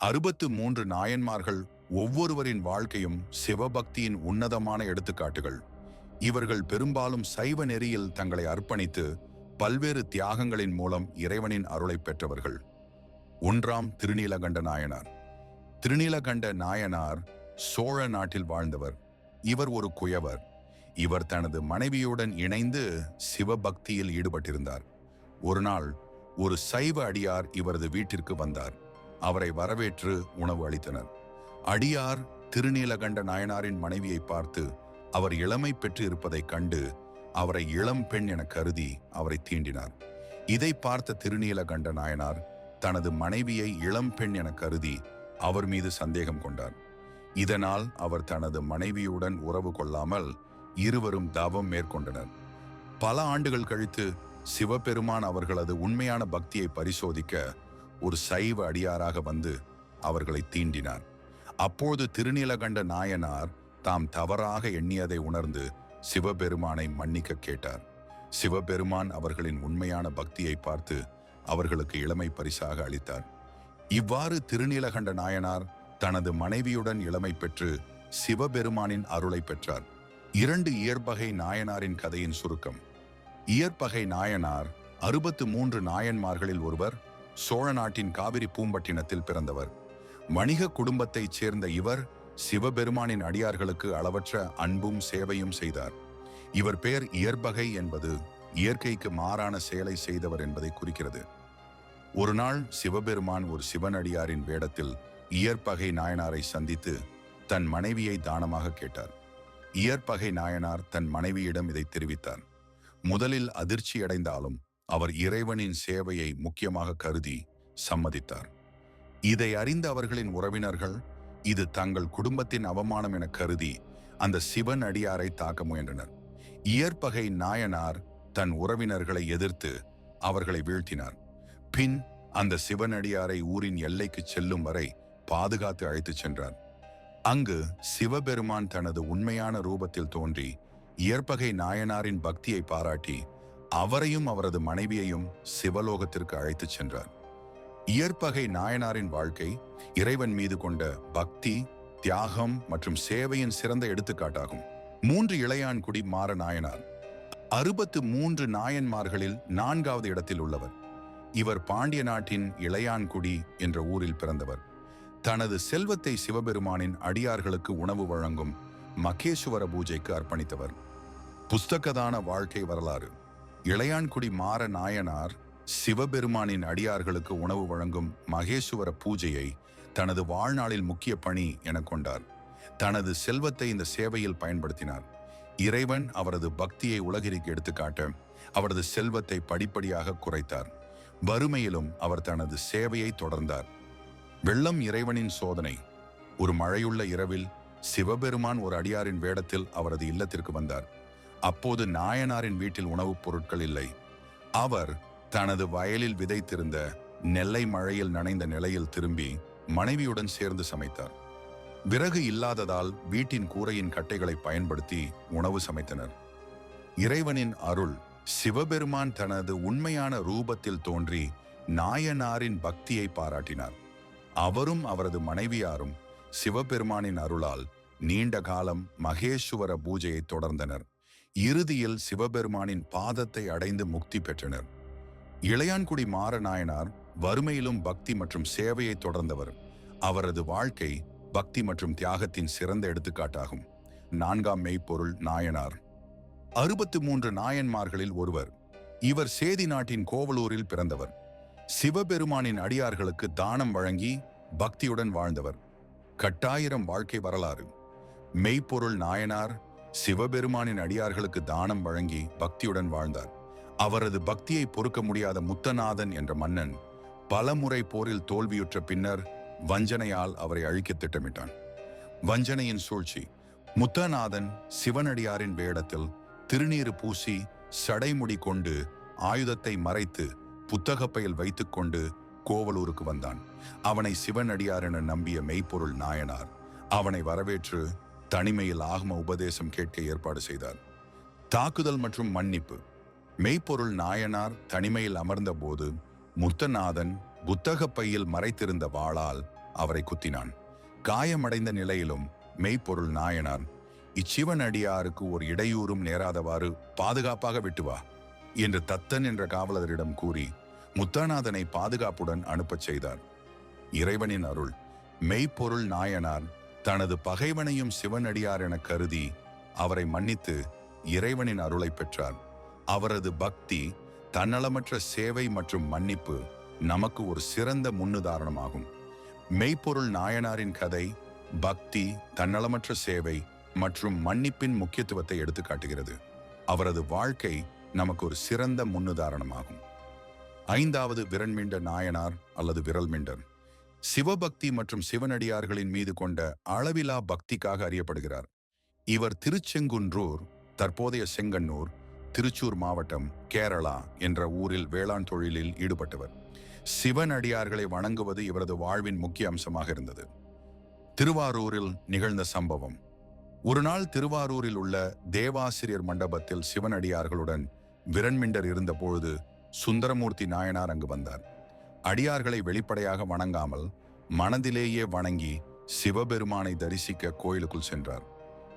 அறுபத்து மூன்று நாயன்மார்கள் ஒவ்வொருவரின் வாழ்க்கையும் சிவபக்தியின் உன்னதமான எடுத்துக்காட்டுகள். இவர்கள் பெரும்பாலும் சைவ நெறியில் தங்களை அர்ப்பணித்து பல்வேறு தியாகங்களின் மூலம் இறைவனின் அருளை பெற்றவர்கள். ஒன்றாம் திருநீலகண்ட நாயனார். திருநீலகண்ட நாயனார் சோழ நாட்டில் வாழ்ந்தவர். இவர் ஒரு குயவர். இவர் தனது மனைவியுடன் இணைந்து சிவபக்தியில் ஈடுபட்டிருந்தார். ஒரு நாள் ஒரு சைவ அடியார் இவரது வீட்டிற்கு வந்தார். அவரை வரவேற்று உணவு அளித்தனர். அடியார் திருநீலகண்ட நாயனாரின் மனைவியை பார்த்து அவர் இளமை பெற்று இருப்பதைக் கண்டு அவரை இளம் பெண் என கருதி அவரை தீண்டினார். இதை பார்த்த திருநீலகண்ட நாயனார் தனது மனைவியை இளம் பெண் என கருதி அவர் மீது சந்தேகம் கொண்டார். இதனால் அவர் தனது மனைவியுடன் உறவு கொள்ளாமல் இருவரும் தவம் மேற்கொண்டனர். பல ஆண்டுகள் கழித்து சிவபெருமான் அவர்களது உண்மையான பக்தியை பரிசோதிக்க ஒரு சைவ அடியாராக வந்து அவர்களை தீண்டினார் அப்போது திருநீலகண்ட நாயனார் தாம் தவறாக எண்ணியதை உணர்ந்து சிவபெருமானை மன்னிக்க கேட்டார். சிவபெருமான் அவர்களின் உண்மையான பக்தியை பார்த்து அவர்களுக்கு இளமை பரிசாக அளித்தார். இவ்வாறு திருநீலகண்ட நாயனார் தனது மனைவியுடன் இளமை பெற்று சிவபெருமானின் அருளை பெற்றார். இரண்டு இயற்பகை நாயனாரின் கதையின் சுருக்கம். இயற்பகை நாயனார் அறுபத்து மூன்று நாயன்மார்களில் ஒருவர் சோழ நாட்டின் காவிரி பூம்பட்டினத்தில் பிறந்தவர். வணிக குடும்பத்தைச் சேர்ந்த இவர் சிவபெருமானின் அடியார்களுக்கு அளவற்ற அன்பும் சேவையும் செய்தார். இவர் பெயர் இயற்பகை என்பது இயற்கைக்கு மாறான செயலை செய்தவர் என்பதை குறிக்கிறது. ஒரு நாள் சிவபெருமான் ஒரு சிவனடியாரின் வேடத்தில் இயற்பகை நாயனாரை சந்தித்து தன் மனைவியை தானமாக கேட்டார். இயற்பகை நாயனார் தன் மனைவியிடம் இதை தெரிவித்தார். முதலில் அதிர்ச்சியடைந்தாலும் அவர் இறைவனின் சேவையை முக்கியமாக கருதி சம்மதித்தார். இதை அறிந்த அவர்களின் உறவினர்கள் இது தங்கள் குடும்பத்தின் அவமானம் என கருதி அந்த சிவன் அடியாரை தாக்க முயன்றனர். இயற்பகை நாயனார் தன் உறவினர்களை எதிர்த்து அவர்களை வீழ்த்தினார். பின் அந்த சிவனடியாரை ஊரின் எல்லைக்கு செல்லும் வரை பாதுகாத்து அழைத்துச் சென்றார். அங்கு சிவபெருமான் தனது உண்மையான ரூபத்தில் தோன்றி இயற்பகை நாயனாரின் பக்தியை பாராட்டி அவரையும் அவரது மனைவியையும் சிவலோகத்திற்கு அழைத்துச் சென்றார். இயற்பகை நாயனாரின் வாழ்க்கை இறைவன் மீது கொண்ட பக்தி தியாகம் மற்றும் சேவையின் சிறந்த எடுத்துக்காட்டாகும். மூன்று இளையான்குடி மாற நாயனார். அறுபத்து மூன்று நாயன்மார்களில் நான்காவது இடத்தில் உள்ளவர். இவர் பாண்டிய நாட்டின் இளையான்குடி என்ற ஊரில் பிறந்தவர். தனது செல்வத்தை சிவபெருமானின் அடியார்களுக்கு உணவு வழங்கும் மகேஸ்வர பூஜைக்கு அர்ப்பணித்தவர். புஸ்தகதான வாழ்க்கை வரலாறு. இளையான்குடி மாற நாயனார் சிவபெருமானின் அடியார்களுக்கு உணவு வழங்கும் மகேஸ்வர பூஜையை தனது வாழ்நாளில் முக்கிய பணி என கொண்டார். தனது செல்வத்தை இந்த சேவையில் பயன்படுத்தினார். இறைவன் அவரது பக்தியை உலகிற்கு எடுத்துக்காட்ட அவரது செல்வத்தை படிப்படியாக குறைத்தார். வறுமையிலும் அவர் தனது சேவையை தொடர்ந்தார். வெள்ளம் இறைவனின் சோதனை. ஒரு மழையுள்ள இரவில் சிவபெருமான் ஒரு அடியாரின் வேடத்தில் அவரது இல்லத்திற்கு வந்தார். அப்போது நாயனாரின் வீட்டில் உணவுப் பொருட்கள் இல்லை. அவர் தனது வயலில் விதைத்திருந்த நெல்லை மழையில் நனைந்த நிலையில் திரும்பி மனைவியுடன் சேர்ந்து சமைத்தார். விறகு இல்லாததால் வீட்டின் கூரையின் கட்டைகளை பயன்படுத்தி உணவு சமைத்தனர். இறைவனின் அருள் சிவபெருமான் தனது உண்மையான ரூபத்தில் தோன்றி நாயனாரின் பக்தியை பாராட்டினார். அவரும் அவரது மனைவியாரும் சிவபெருமானின் அருளால் நீண்ட காலம் மகேஸ்வர பூஜையை தொடர்ந்தனர். இறுதியில் சிவபெருமானின் பாதத்தை அடைந்து முக்தி பெற்றனர். இளையான்குடி மாறநாயனார் வறுமையிலும் பக்தி மற்றும் சேவையை தொடர்ந்தவர். அவரது வாழ்க்கை பக்தி மற்றும் தியாகத்தின் சிறந்த எடுத்துக்காட்டாகும். நான்காம் மெய்ப்பொருள் நாயனார். அறுபத்து மூன்று நாயன்மார்களில் ஒருவர். இவர் சேதி நாட்டின் கோவலூரில் பிறந்தவர். சிவபெருமானின் அடியார்களுக்கு தானம் வழங்கி பக்தியுடன் வாழ்ந்தவர். கட்டாயிரம் வாழ்க்கை வரலாறு. மெய்ப்பொருள் நாயனார் சிவபெருமானின் அடியார்களுக்கு தானம் வழங்கி பக்தியுடன் வாழ்ந்தார். அவரது பக்தியை பொறுக்க முடியாத முத்தநாதன் என்ற மன்னன் பலமுறை போரில் தோல்வியுற்ற பின்னர் வஞ்சனையால் அவரை அழிக்க திட்டமிட்டான். வஞ்சனையின் சூழ்ச்சி. முத்தநாதன் சிவனடியாரின் வேடத்தில் திருநீறு பூசி சடைமுடி கொண்டு ஆயுதத்தை மறைத்து புத்தகப்பையில் வைத்துக்கொண்டு கோவலூருக்கு வந்தான். அவனை சிவனடியார் என நம்பிய மெய்ப்பொருள் நாயனார் அவனை வரவேற்று தனிமையில் ஆகம உபதேசம் கேட்க ஏற்பாடு செய்தார். தாக்குதல் மற்றும் மன்னிப்பு. மெய்ப்பொருள் நாயனார் தனிமையில் அமர்ந்தபோது முத்தநாதன் புத்தக பையில் மறைத்திருந்த வாளால் அவரை குத்தினான். காயமடைந்த நிலையிலும் மெய்ப்பொருள் நாயனார் இச்சிவன் அடியாருக்கு ஒரு இடையூறும் நேராதவாறு பாதுகாப்பாக விட்டு வா என்று தத்தன் என்ற காவலரிடம் கூறி முத்தநாதனை பாதுகாப்புடன் அனுப்பச் செய்தார். இறைவனின் அருள் மெய்ப்பொருள் நாயனார் தனது பகைவனையும் சிவனடியார் என கருதி அவரை மன்னித்து இறைவனின் அருளை பெற்றார். அவரது பக்தி தன்னலமற்ற சேவை மற்றும் மன்னிப்பு நமக்கு ஒரு சிறந்த முன்னுதாரணமாகும். மெய்ப்பொருள் நாயனாரின் கதை பக்தி தன்னலமற்ற சேவை மற்றும் மன்னிப்பின் முக்கியத்துவத்தை எடுத்துக்காட்டுகிறது அவரது வாழ்க்கை நமக்கு ஒரு சிறந்த முன்னுதாரணமாகும். ஐந்தாவது விரண்மிண்ட நாயனார் அல்லது விரல்மிண்டர். சிவபக்தி மற்றும் சிவனடியார்களின் மீது கொண்ட அளவிலா பக்திக்காக அறியப்படுகிறார். இவர் திருச்செங்குன்றூர் தற்போதைய செங்கன்னூர் திருச்சூர் மாவட்டம் கேரளா என்ற ஊரில் வேளாண் தொழிலில் ஈடுபட்டவர். சிவனடியார்களை வணங்குவது இவரது வாழ்வின் முக்கிய அம்சமாக இருந்தது. திருவாரூரில் நிகழ்ந்த சம்பவம். ஒரு நாள் திருவாரூரில் உள்ள தேவாசிரியர் மண்டபத்தில் சிவனடியார்களுடன் விரண்மிண்டர் இருந்தபொழுது சுந்தரமூர்த்தி நாயனார் அங்கு வந்தார். அடியார்களை வெளிப்படையாக வணங்காமல் மனதிலேயே வணங்கி சிவபெருமானை தரிசிக்க கோயிலுக்குள் சென்றார்.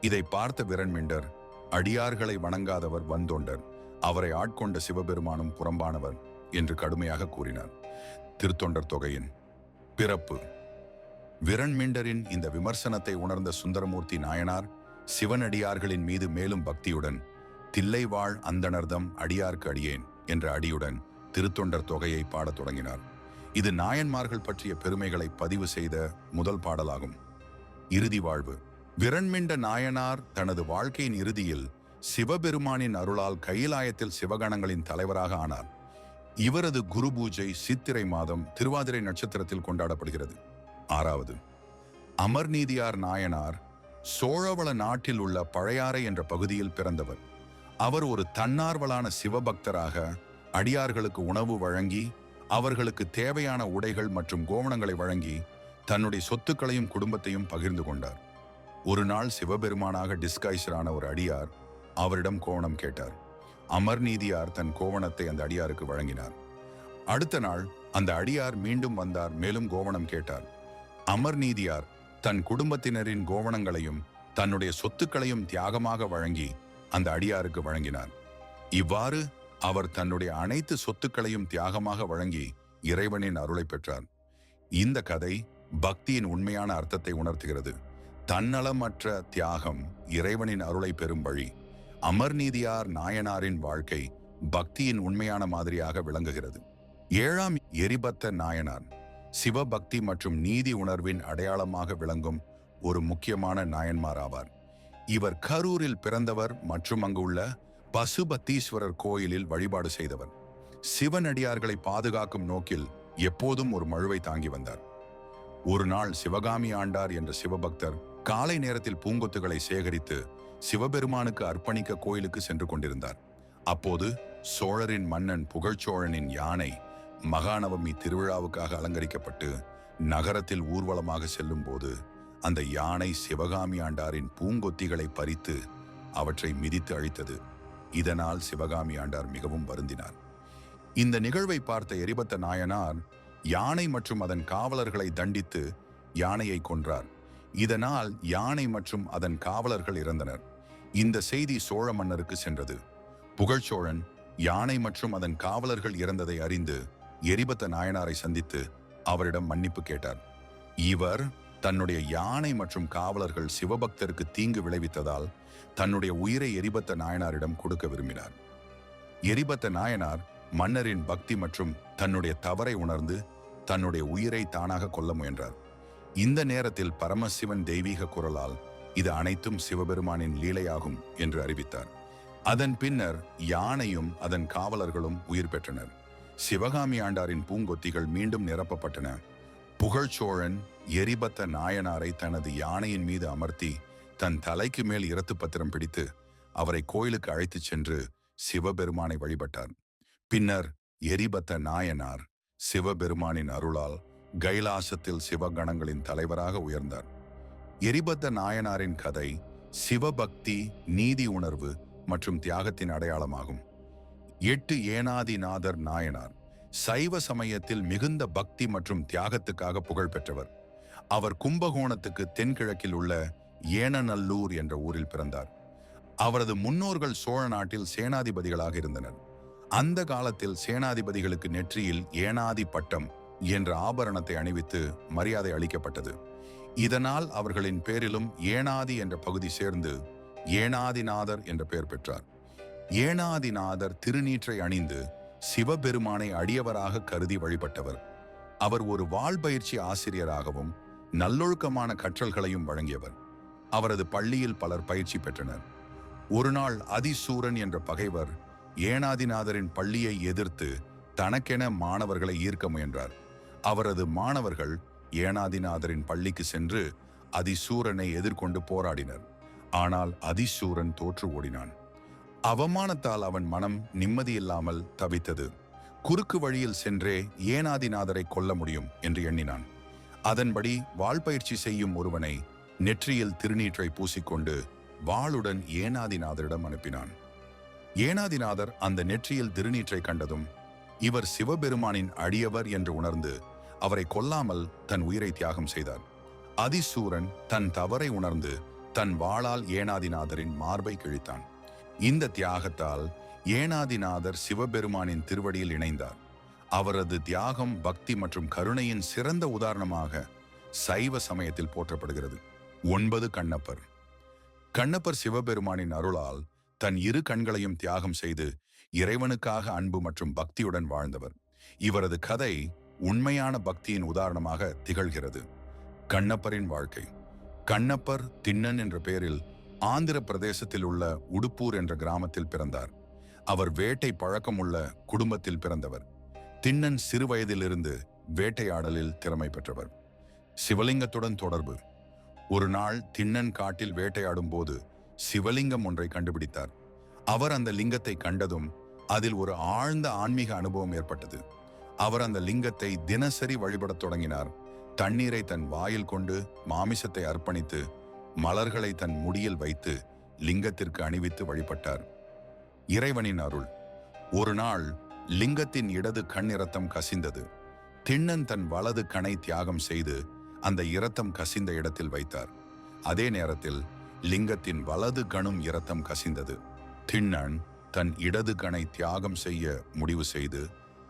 இதை பார்த்த விரண்மிண்டர் அடியார்களை வணங்காதவர் வந்தொண்டர் அவரை ஆட்கொண்ட சிவபெருமானும் புறம்பானவர் என்று கடுமையாக கூறினார். திருத்தொண்டர் தொகையின் பிறப்பு. விரண்மிண்டரின் இந்த விமர்சனத்தை உணர்ந்த சுந்தரமூர்த்தி நாயனார் சிவனடியார்களின் மீது மேலும் பக்தியுடன் தில்லைவாழ் அந்தணர்தம் அடியார்க்கு அடியேன் என்ற அடியுடன் திருத்தொண்டர் தொகையை பாடத் தொடங்கினார். இது நாயன்மார்கள் பற்றிய பெருமைகளை பதிவு செய்த முதல் பாடலாகும். இறுதி வாழ்வு. விரண்மிண்ட நாயனார் தனது வாழ்க்கையின் இறுதியில் சிவபெருமானின் அருளால் கைலாயத்தில் சிவகணங்களின் தலைவராக ஆனார். இவரது குரு பூஜை சித்திரை மாதம் திருவாதிரை நட்சத்திரத்தில் கொண்டாடப்படுகிறது. ஆறாவது. அமர்நீதியார் நாயனார் சோழவள நாட்டில் உள்ள பழையாறை என்ற பகுதியில் பிறந்தவர். அவர் ஒரு தன்னார்வலான சிவபக்தராக அடியார்களுக்கு உணவு வழங்கி அவர்களுக்கு தேவையான உடைகள் மற்றும் கோவணங்களை வழங்கி தன்னுடைய சொத்துக்களையும் குடும்பத்தையும் பகிர்ந்து கொண்டார். ஒரு நாள் சிவபெருமானாக டிஸ்கைஸரான ஒரு அடியார் அவரிடம் கோவணம் கேட்டார். அமர் நீதியார் தன் கோவணத்தை அந்த அடியாருக்கு வழங்கினார். அடுத்த நாள் அந்த அடியார் மீண்டும் வந்தார் மேலும் கோவணம் கேட்டார். அமர் நீதியார் தன் குடும்பத்தினரின் கோவணங்களையும் தன்னுடைய சொத்துக்களையும் தியாகமாக வழங்கி அந்த அடியாருக்கு வழங்கினார். இவ்வாறு அவர் தன்னுடைய அனைத்து சொத்துக்களையும் தியாகமாக வழங்கி இறைவனின் அருளை பெற்றார். இந்த கதை பக்தியின் உண்மையான அர்த்தத்தை உணர்த்துகிறது. தன்னலமற்ற தியாகம் இறைவனின் அருளை பெறும் வழி. அமர்நீதியார் நாயனாரின் வாழ்க்கை பக்தியின் உண்மையான மாதிரியாக விளங்குகிறது. ஏழாம் எரிபத்த நாயனார் சிவபக்தி மற்றும் நீதி உணர்வின் அடையாளமாக விளங்கும் ஒரு முக்கியமான நாயன்மார் ஆவார். இவர் கரூரில் பிறந்தவர் மற்றும் அங்குள்ள பசுபத்தீஸ்வரர் கோயிலில் வழிபாடு செய்தவர் சிவனடியார்களை பாதுகாக்கும் நோக்கில் எப்போதும் ஒரு மழுவை தாங்கி வந்தார். ஒரு நாள் சிவகாமி ஆண்டார் என்ற சிவபக்தர் காலை நேரத்தில் பூங்கொத்துகளை சேகரித்து சிவபெருமானுக்கு அர்ப்பணிக்க கோயிலுக்கு சென்று கொண்டிருந்தார். அப்போது சோழரின் மன்னன் புகழ்ச்சோழனின் யானை மகாநவமி திருவிழாவுக்காக அலங்கரிக்கப்பட்டு நகரத்தில் ஊர்வலமாக செல்லும் போது அந்த யானை சிவகாமி ஆண்டாரின் பூங்கொத்திகளை பறித்து அவற்றை மிதித்து அழித்தது. இதனால் சிவகாமி ஆண்டார் மிகவும் வருந்தினார். இந்த நிகழ்வை பார்த்த எரிபத்த நாயனார் யானை மற்றும் அதன் காவலர்களை தண்டித்து யானையை கொன்றார். இதனால் யானை மற்றும் அதன் காவலர்கள் இறந்தனர். இந்த செய்தி சோழ மன்னருக்கு சென்றது. புகழ்ச்சோழன் யானை மற்றும் அதன் காவலர்கள் இறந்ததை அறிந்து எரிபத்த நாயனாரை சந்தித்து அவரிடம் மன்னிப்பு கேட்டார். இவர் தன்னுடைய யானை மற்றும் காவலர்கள் சிவபக்தருக்கு தீங்கு விளைவித்ததால் தன்னுடைய உயிரை எரிபத்த நாயனாரிடம் கொடுக்க விரும்பினார். எரிபத்த நாயனார் மன்னரின் பக்தி மற்றும் தன்னுடைய தவறை உணர்ந்து தன்னுடைய உயிரை தானாக கொல்ல முயன்றார். இந்த நேரத்தில் பரமசிவன் தெய்வீக குரலால் இது அனைத்தும் சிவபெருமானின் லீலையாகும் என்று அறிவித்தார். அதன் பின்னர் யானையும் அதன் காவலர்களும் உயிர் பெற்றனர். சிவகாமி ஆண்டாரின் பூங்கொத்திகள் மீண்டும் நிரப்பப்பட்டன. புகழ்ச்சோழன் எரிபத்த நாயனாரை தனது யானையின் மீது அமர்த்தி தன் தலைக்கு மேல் இரத்து பத்திரம் பிடித்து அவரை கோயிலுக்கு அழைத்துச் சென்று சிவபெருமானை வழிபட்டார். பின்னர் எரிபத்த நாயனார் சிவபெருமானின் அருளால் கைலாசத்தில் சிவகணங்களின் தலைவராக உயர்ந்தார். எரிபத்த நாயனாரின் கதை சிவபக்தி நீதி உணர்வு மற்றும் தியாகத்தின் அடையாளமாகும். எட்டு ஏனாதிநாதர் நாயனார் சைவ சமயத்தில் மிகுந்த பக்தி மற்றும் தியாகத்துக்காக புகழ் பெற்றவர் அவர் கும்பகோணத்துக்கு தென்கிழக்கில் உள்ள ஏனநல்லூர் என்ற ஊரில் பிறந்தார். அவரது முன்னோர்கள் சோழ நாட்டில் சேனாதிபதிகளாக இருந்தனர். அந்த காலத்தில் சேனாதிபதிகளுக்கு நெற்றியில் ஏனாதி பட்டம் என்ற ஆபரணத்தை அணிவித்து மரியாதை அளிக்கப்பட்டது. இதனால் அவர்களின் பேரிலும் ஏனாதி என்ற பகுதி சேர்ந்து ஏனாதிநாதர் என்ற பெயர் பெற்றார். ஏனாதிநாதர் திருநீற்றை அணிந்து சிவபெருமானை அடியவராக கருதி வழிபட்டவர். அவர் ஒரு வாழ்பயிற்சி ஆசிரியராகவும் நல்லொழுக்கமான கற்றல்களையும் வழங்கியவர். அவரது பள்ளியில் பலர் பயிற்சி பெற்றனர். ஒரு நாள் அதிசூரன் என்ற பகைவர் ஏனாதிநாதரின் பள்ளியை எதிர்த்து தனக்கென மாணவர்களை ஈர்க்க முயன்றார். அவரது மாணவர்கள் ஏனாதிநாதரின் பள்ளிக்கு சென்று அதிசூரனை எதிர்கொண்டு போராடினர். ஆனால் அதிசூரன் தோற்று ஓடினான். அவமானத்தால் அவன் மனம் நிம்மதியில்லாமல் தவித்தது. குறுக்கு வழியில் சென்றே ஏனாதிநாதரை கொல்ல முடியும் என்று எண்ணினான். அதன்படி வாழ்பயிற்சி செய்யும் ஒருவனை நெற்றியில் திருநீற்றை பூசிக்கொண்டு வாளுடன் ஏனாதிநாதரிடம் அனுப்பினான். ஏனாதிநாதர் அந்த நெற்றியில் திருநீற்றை கண்டதும் இவர் சிவபெருமானின் அடியவர் என்று உணர்ந்து அவரை கொல்லாமல் தன் உயிரை தியாகம் செய்தார். அதிசூரன் தன் தவறை உணர்ந்து தன் வாளால் ஏனாதிநாதரின் மார்பை கிழித்தான். இந்த தியாகத்தால் ஏனாதிநாதர் சிவபெருமானின் திருவடியில் இணைந்தார். அவரது தியாகம் பக்தி மற்றும் கருணையின் சிறந்த உதாரணமாக சைவ சமயத்தில் போற்றப்படுகிறது. ஒன்பது கண்ணப்பர். கண்ணப்பர் சிவபெருமானின் அருளால் தன் இரு கண்களையும் தியாகம் செய்து இறைவனுக்காக அன்பு மற்றும் பக்தியுடன் வாழ்ந்தவர். இவரது கதை உண்மையான பக்தியின் உதாரணமாக திகழ்கிறது. கண்ணப்பரின் வாழ்க்கை. கண்ணப்பர் திண்ணன் என்ற பெயரில் ஆந்திர பிரதேசத்தில் உள்ள உடுப்பூர் என்ற கிராமத்தில் பிறந்தார். அவர் வேட்டை பழக்கமுள்ள குடும்பத்தில் பிறந்தவர். திண்ணன் சிறு வயதிலிருந்து வேட்டையாடலில் திறமை பெற்றவர். சிவலிங்கத்துடன் தொடர்பு. ஒரு நாள் திண்ணன் காட்டில் வேட்டையாடும் போது சிவலிங்கம் ஒன்றை கண்டுபிடித்தார். அவர் அந்த லிங்கத்தை கண்டதும் அதில் ஒரு ஆழ்ந்த ஆன்மீக அனுபவம் ஏற்பட்டது. அவர் அந்த லிங்கத்தை தினசரி வழிபடத் தொடங்கினார். தண்ணீரை தன் வாயில் கொண்டு மாமிசத்தை அர்ப்பணித்து மலர்களை தன் முடியில் வைத்து லிங்கத்திற்கு அணிவித்து வழிபட்டார். இறைவனின் அருள். ஒரு நாள் லிங்கத்தின் இடது கண் இரத்தம் கசிந்தது. திண்ணன் தன் வலது கணை தியாகம் செய்து அந்த இரத்தம் கசிந்த இடத்தில் வைத்தார். அதே நேரத்தில் லிங்கத்தின் வலது கணும் இரத்தம் கசிந்தது. திண்ணன் தன் இடது கணை தியாகம் செய்ய முடிவு செய்து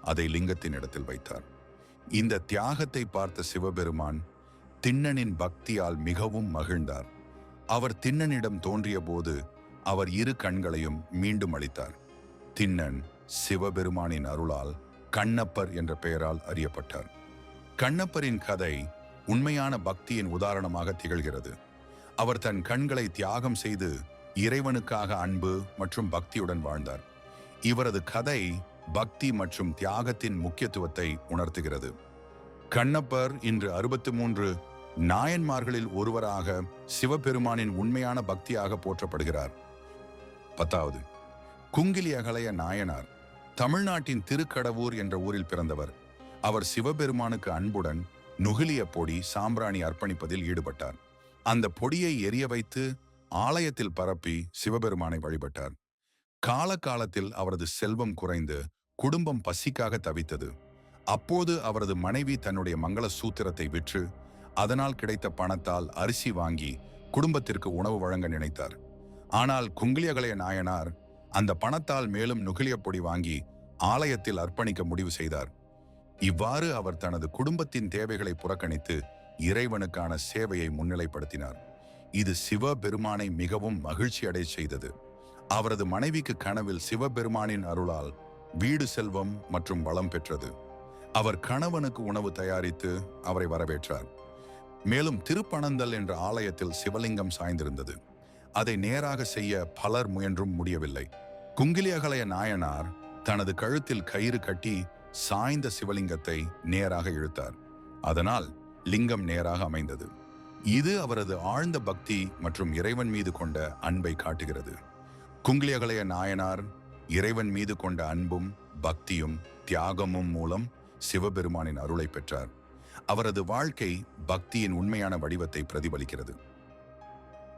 அதை லிங்கத்தின் இடத்தில் வைத்தார். இந்த தியாகத்தை பார்த்த சிவபெருமான் திண்ணனின் பக்தியால் மிகவும் மகிழ்ந்தார். அவர் திண்ணனிடம் தோன்றிய போது அவர் இரு கண்களையும் மீண்டும் அளித்தார். திண்ணன் சிவபெருமானின் அருளால் கண்ணப்பர் என்ற பெயரால் அறியப்பட்டார். கண்ணப்பரின் கதை உண்மையான பக்தியின் உதாரணமாக திகழ்கிறது. அவர் தன் கண்களை தியாகம் செய்து இறைவனுக்காக அன்பு மற்றும் பக்தியுடன் வாழ்ந்தார். இவரது கதை பக்தி மற்றும் தியாகத்தின் முக்கியத்துவத்தை உணர்த்துகிறது. கண்ணப்பர் இன்று அறுபத்தி மூன்று நாயன்மார்களில் ஒருவராக சிவபெருமானின் உண்மையான பக்தியாக போற்றப்படுகிறார். பத்தாவது குங்கிலி அகலைய நாயனார் தமிழ்நாட்டின் திருக்கடவூர் என்ற ஊரில் பிறந்தவர். அவர் சிவபெருமானுக்கு அன்புடன் நுகிலிய பொடி சாம்பிராணி அர்ப்பணிப்பதில் ஈடுபட்டார். அந்த பொடியை எரிய வைத்து ஆலயத்தில் பரப்பி சிவபெருமானை வழிபட்டார். காலகாலத்தில் அவரது செல்வம் குறைந்து குடும்பம் பசிக்காக தவித்தது. அப்போது அவரது மனைவி தன்னுடைய மங்கள சூத்திரத்தை விற்று அதனால் கிடைத்த பணத்தால் அரிசி வாங்கி குடும்பத்திற்கு உணவு வழங்க நினைத்தார். ஆனால் குங்கிலியகலைய நாயனார் அந்த பணத்தால் மேலும் நுகிலிய பொடி வாங்கி ஆலயத்தில் அர்ப்பணிக்க முடிவு செய்தார். இவ்வாறு அவர் தனது குடும்பத்தின் தேவைகளை புறக்கணித்து இறைவனுக்கான சேவையை முன்னிலைப்படுத்தினார். இது சிவபெருமானை மிகவும் மகிழ்ச்சி அடை செய்தது. அவரது மனைவிக்கு கனவில் சிவபெருமானின் அருளால் வீடு செல்வம் மற்றும் வளம் பெற்றது. அவர் கணவனுக்கு உணவு தயாரித்து அவரை வரவேற்றார். மேலும் திருப்பனந்தல் என்ற ஆலயத்தில் சிவலிங்கம் சாய்ந்திருந்தது. அதை நேராக செய்ய பலர் முயன்றும் முடியவில்லை. குங்கிலியகலைய நாயனார் தனது கழுத்தில் கயிறு கட்டி சாய்ந்த சிவலிங்கத்தை நேராக இழுத்தார். அதனால் லிங்கம் நேராக அமைந்தது. இது அவரது ஆழ்ந்த பக்தி மற்றும் இறைவன் மீது கொண்ட அன்பை காட்டுகிறது. குங்கிலியகலைய நாயனார் இறைவன் மீது கொண்ட அன்பும் பக்தியும் தியாகமும் மூலம் சிவபெருமானின் அருளை பெற்றார். அவரது வாழ்க்கை பக்தியின் உண்மையான வடிவத்தை பிரதிபலிக்கிறது.